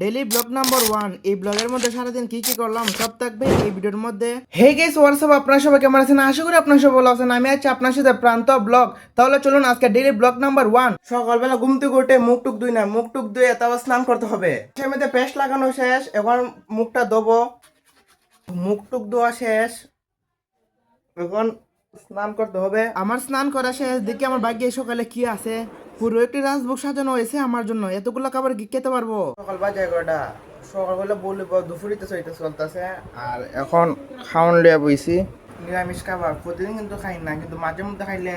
Daily blog number one এই ব্লগের মধ্যে সারাদিন কি কি করলাম, সব থাকবে এই ভিডিওর মধ্যে। হে গেস হোয়াটসঅ্যাপ আপনার সবাই কেমন আছেন? আশা করি আপনার সবাই ভালো আছেন। আমি আছি আপনার সাথে প্রান্ত ব্লগ তাহলে চলুন আজকে ডেইলি ব্লগ নাম্বার ওয়ান সকালবেলা ঘুম থেকে উঠে মুখ টুক ধুই না, মুখ টুক ধুয়ে তারপর স্নান করতে হবে। সেমিতে পেস্ট লাগানো শেষ এখন মুখটা ধোবো। মুখ টুক ধোয়া শেষ। এখন স্নান করতে হবে। আমার স্নান করা শেষ, দেখি আমার ভাগ্যে সকালে কি আছে। পুরো একটি রাজভোগ সাজানো হয়েছে আমার জন্য। এতগুলো খাবার কি খেতে পারব? সকাল বাজে এগারোটা। সকালবেলা বলব দুপুরিতে চলতে চলতেছে। আর এখন খাওয়ান লিয়া বইছি। নিরামিষ খাবার প্রতিদিন কিন্তু খাই না, কিন্তু মাঝে মধ্যে খাইলে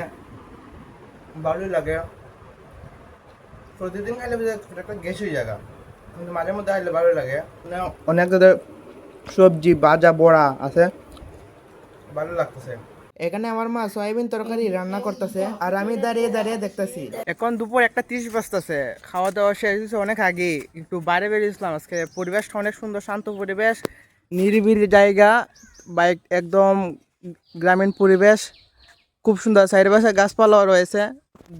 ভালোই লাগে। প্রতিদিন খাইলে একটা গ্যাস হয়ে জায়গা কিন্তু মাঝে মধ্যে খাইলে ভালোই লাগে। মানে অনেক ধরনের সবজি, বাজা, বড়া আছে, ভালো লাগতেছে। এখানে আমার মা সয়াবিন তরকারি রান্না করতেছে আর আমি দাঁড়িয়ে দাঁড়িয়ে দেখতেছি। এখন দুপুর একটা ত্রিশ বাজতেছে খাওয়া দাওয়া শেষ হয়েছে অনেক আগে একটু বাইরে বেরিয়েছিলাম আজকে পরিবেশটা অনেক সুন্দর শান্ত পরিবেশ নিরিবিলি জায়গা বাইক একদম গ্রামীণ পরিবেশ খুব সুন্দর চারিপাশে গাছপালাও রয়েছে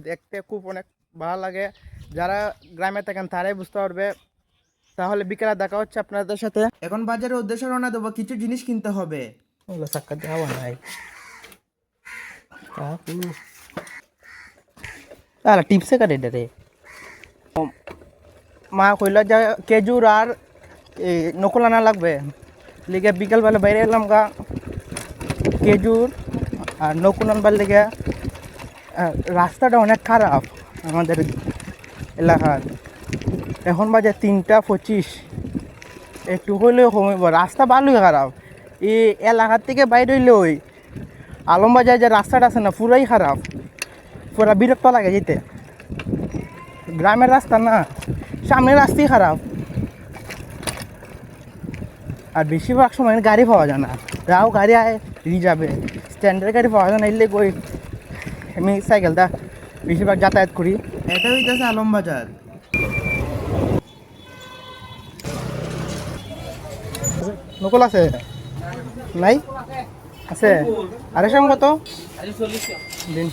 দেখতে খুব অনেক ভালো লাগে যারা গ্রামে থাকেন তারাই বুঝতে পারবে তাহলে বিকেলে দেখা হচ্ছে আপনাদের সাথে। এখন বাজারের উদ্দেশ্যে রওনা দেবো কিছু জিনিস কিনতে হবে। চাক্কা দেওয়া নাই তাহলে টিপসে কাটে রে। মা কইল, যে, খেজুর আর নকল আনা লাগবে। লিগে বিকালবেলা বাইরে এলাম গা। খেজুর আর নকুল আনবার লিগে রাস্তাটা অনেক খারাপ আমাদের এলাকার। এখন বাজে তিনটা পঁচিশ। একটু হলেও রাস্তা ভালোই খারাপ। এই এলাকার থেকে বাইরে হইলে ওই আলমবাজার যে রাস্তাটা আছে না পুরাই খারাপ। পুরা বিরক্ত লাগে যেতে। গ্রামের রাস্তা না সামনের রাস্তাই খারাপ। আর বেশিরভাগ সময় গাড়ি পাওয়া যায় না। যাও গাড়ি আয় রিজার্ভে স্ট্যান্ডার্ড গাড়ি পাওয়া যায় না এলে কই? আমি সাইকেলটা বেশিরভাগ যাতায়াত করি। এটা হইতেছে আলমবাজার। নকল আছে? নাই? আছে? আড়াইশো কত? দিন।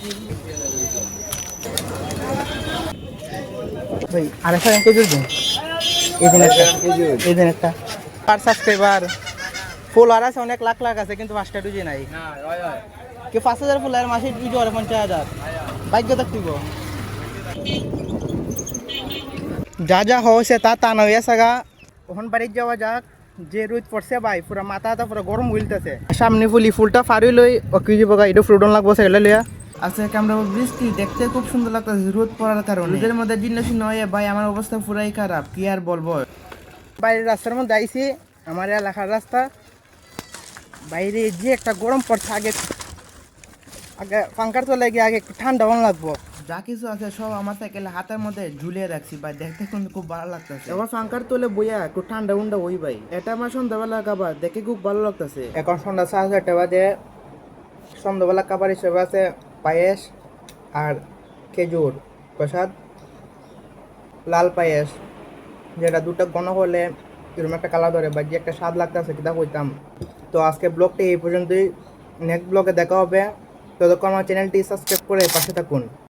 ভাই আড়াইশো দিন? এই দিন একটা এই দিন একটা। পার সাবস্ক্রাইবার ফুল আর আছে অনেক লাখ লাখ আছে কিন্তু পাঁচটা টুজি নাই। কি পাঁচ হাজার ফুল আর মাসে টুজি আর পঞ্চাশ হাজার। ভাগ্য থাকতিব যা যা হয়েছে তা তা নয় সাগা ওখান বাড়ির যাওয়া যাক। যে রোদ পড়ছে ভাই পুরা মাথা হাতা পুরা গরম হইলতেছে। সামনে ফুলি ফুলটা ফাড়ি লই ও কি যাব এটা ফ্রুটন লাগবো সেগুলো লিয়া আচ্ছা আমরা বৃষ্টি দেখতে খুব সুন্দর লাগতেছে রোদ পড়ার কারণে। রোদের মধ্যে জিন্ন শূন্য হয়ে ভাই আমার অবস্থা পুরাই খারাপ কি আর বলব? বাইরের রাস্তার মধ্যে আইছি আমার এলাকার রাস্তা। বাইরে যে একটা গরম পড়ছে আগে আগে পাঙ্কার তো লাগে আগে একটু ঠান্ডা লাগবো। যা কিছু আছে সব আমার সাইকেলে হাতের মধ্যে ঝুলিয়ে রাখছি ভাই। দেখতে কিন্তু খুব ভালো লাগতেছে। এবার পাঙ্কার তোলে বইয়া একটু ঠান্ডা উন্ডা ওই ভাই। এটা আমার সন্ধ্যাবেলা খাবার দেখে খুব ভালো লাগতেছে। এখন সন্ধ্যা সাড়ে চারটা বাজে। সন্ধ্যাবেলা খাবার হিসেবে আছে পায়েস আর খেজুর প্রসাদ লাল পায়েস যেটা দুটো গণ হলে এরকম একটা কালার ধরে বা যে একটা স্বাদ লাগতেছে কিতা কইতাম তো আজকে ব্লগটি এই পর্যন্তই। নেক্সট ব্লগে দেখা হবে। ততক্ষণ আমার চ্যানেলটি সাবস্ক্রাইব করে পাশে থাকুন।